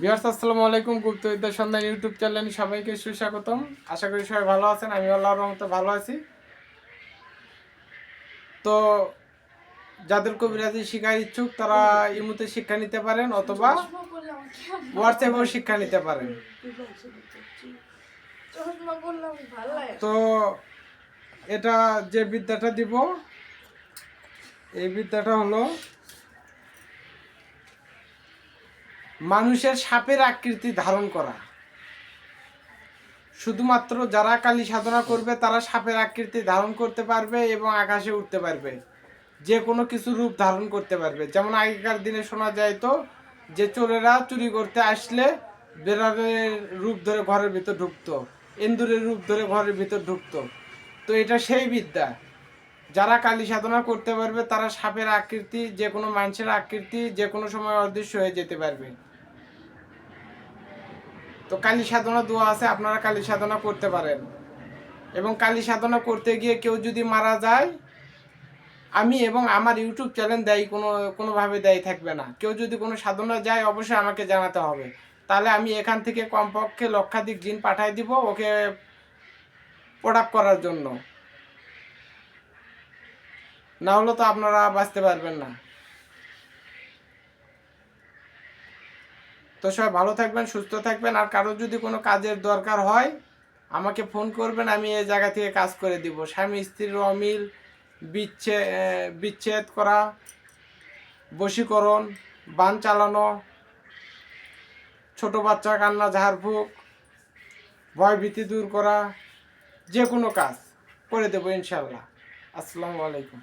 বিহার্স আসসালামু আলাইকুম। গুপ্তবিদ্যা সন্ধান ইউটিউব চ্যানেলে সবাইকে সুস্বাগতম। আশা করি সবাই ভালো আছেন, আমি আল্লাহর রহমতে ভালো আছি। তো যাদের কবিরাজি শিখার ইচ্ছুক, তারা ইমুতে শিক্ষা নিতে পারেন অথবা হোয়াটসঅ্যাপেও শিক্ষা নিতে পারেন। তো এটা যে বিদ্যাটা দিব, এই বিদ্যাটা হলো মানুষের সাপের আকৃতি ধারণ করা। শুধুমাত্র যারা কালী সাধনা করবে, তারা সাপের আকৃতি ধারণ করতে পারবে এবং আকাশে উঠতে পারবে। যে কোনো কিছু রূপ ধারণ করতে পারবে। যেমন আগেকার দিনে শোনা যায় তো, যে চোরেরা চুরি করতে আসলে বেড়ালের রূপ ধরে ঘরের ভিতর ঢুকতো, ইন্দুরের রূপ ধরে ঘরের ভিতর ঢুকতো। তো এটা সেই বিদ্যা। যারা কালী সাধনা করতে পারবে, তারা সাপের আকৃতি, যে কোনো মানুষের আকৃতি, যে কোনো সময় অদৃশ্য হয়ে যেতে পারবে। তো কালী সাধনা দোয়া আছে, আপনারা কালী সাধনা করতে পারেন। এবং কালী সাধনা করতে গিয়ে কেউ যদি মারা যায়, আমি এবং আমার ইউটিউব চ্যানেল দেয়, কোনো, কোনোভাবে দেয় থাকবে না। কেউ যদি কোনো সাধনা যায়, অবশ্যই আমাকে জানাতে হবে। তাহলে আমি এখান থেকে কমপক্ষে লক্ষাধিক জিন পাঠাই দিব, ওকে প্রোডাক্ট করার জন্য। না হলে তো আপনারা বাঁচতে পারবেন না। তো সবাই ভালো থাকবেন, সুস্থ থাকবেন। আর কারোর যদি কোনো কাজের দরকার হয়, আমাকে ফোন করবেন, আমি এই জায়গা থেকে কাজ করে দিব। স্বামী স্ত্রীর অমিল, বিচ্ছেদ বিচ্ছেদ করা, বশীকরণ, বান চালানো, ছোট বাচ্চা কান্না ঝাড়ফুঁক ভয়ভীতি দূর করা, যে কোনো কাজ করে দেবো ইনশাল্লাহ। আসসালামু আলাইকুম।